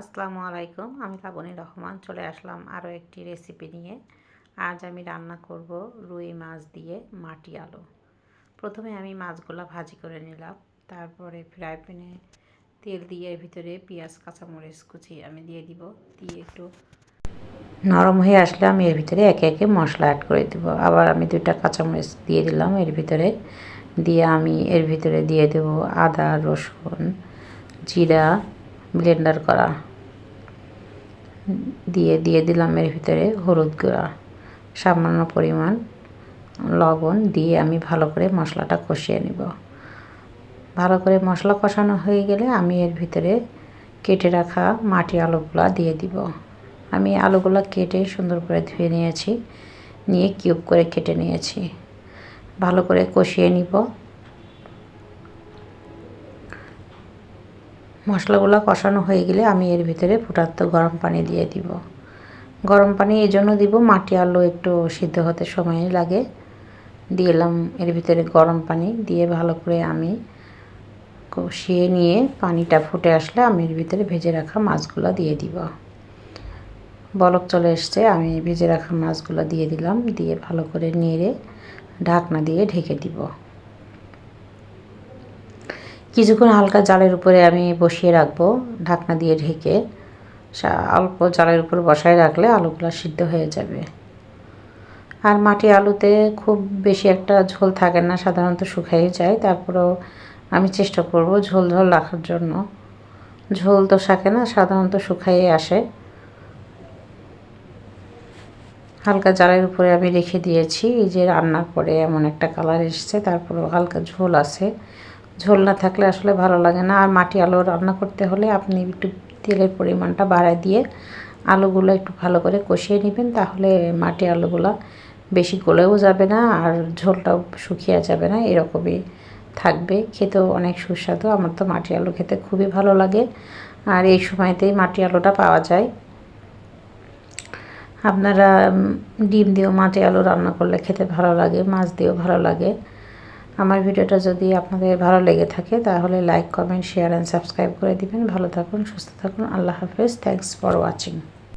আসসালামু আলাইকুম, আমি লাবণী রহমান। চলে আসলাম আরও একটি রেসিপি নিয়ে। আজ আমি রান্না করব রুই মাছ দিয়ে মাটি আলু। প্রথমে আমি মাছগুলো ভাজি করে নিলাম। তারপরে ফ্রাই প্যানে তেল দিয়ে এর ভিতরে পেঁয়াজ, কাঁচামরিচ কুচি আমি দিয়ে দিব। দিয়ে একটু নরম হয়ে আসলে আমি এর ভিতরে একে একে মশলা অ্যাড করে দেবো। আবার আমি দুইটা কাঁচামরিচ দিয়ে দিলাম এর ভিতরে। দিয়ে আমি এর ভিতরে দিয়ে দেব আদা, রসুন, জিরা ব্লেন্ডার করা। দিয়ে দিয়ে দিলাম এর ভিতরে হলুদ গুঁড়া, সামান্য পরিমাণ লবণ দিয়ে আমি ভালো করে মশলাটা কষিয়ে নিব। ভালো করে মশলা কষানো হয়ে গেলে আমি এর ভিতরে কেটে রাখা মাটি আলুগুলা দিয়ে দিব। আমি আলুগুলো কেটে সুন্দর করে ধুয়ে নিয়েছি, নিয়ে কিউব করে কেটে নিয়েছি। ভালো করে কষিয়ে নিব। মশলাগুলো কষানো হয়ে গেলে আমি এর ভিতরে ফুটাত্ত গরম পানি দিয়ে দিব। গরম পানি এই জন্য দিব মাটি আলু একটু সিদ্ধ হতে সময় লাগে। দিলাম এর ভিতরে গরম পানি দিয়ে ভালো করে আমি কষিয়ে নিয়ে পানিটা ফুটে আসলে আমি এর ভিতরে ভেজে রাখা মাছগুলো দিয়ে দিব। বলক চলে এসছে, আমি ভেজে রাখা মাছগুলো দিয়ে দিলাম, দিয়ে ভালো করে নেড়ে ঢাকনা দিয়ে ঢেকে দিব। কিছুক্ষণ হালকা জালের উপরে আমি বসিয়ে রাখব, ঢাকনা দিয়ে ঢেকে। অল্প জালের উপর বসায় রাখলে আলুগুলো সিদ্ধ হয়ে যাবে। আর মাটি আলুতে খুব বেশি একটা ঝোল থাকে না, সাধারণত শুকাই যায়। তারপরেও আমি চেষ্টা করব ঝোল ঝোল রাখার জন্য। ঝোল তো থাকে না, সাধারণত শুকাইয়ে আসে। হালকা জালের উপরে আমি রেখে দিয়েছি, এই যে রান্নার পরে এমন একটা কালার এসছে, তারপরেও হালকা ঝোল আছে। ঝোল না থাকলে আসলে ভালো লাগে না। আর মাটি আলু রান্না করতে হলে আপনি একটু তেলের পরিমাণটা বাড়ায় দিয়ে আলুগুলো একটু ভালো করে কষিয়ে নেবেন, তাহলে মাটি আলুগুলো বেশি গলেও যাবে না আর ঝোলটাও শুকিয়ে যাবে না, এরকমই থাকবে। খেতেও অনেক সুস্বাদু। আমার তো মাটি আলু খেতে খুবই ভালো লাগে। আর এই সময়তেই মাটি আলুটা পাওয়া যায়। আপনারা ডিম দিয়েও মাটি আলু রান্না করলে খেতে ভালো লাগে, মাছ দিয়েও ভালো লাগে। আমার ভিডিওটা যদি আপনাদের ভালো লেগে থাকে, তাহলে like comment share and subscribe করে দিবেন। ভালো থাকুন, সুস্থ থাকুন। আল্লাহ হাফেজ। Thanks for watching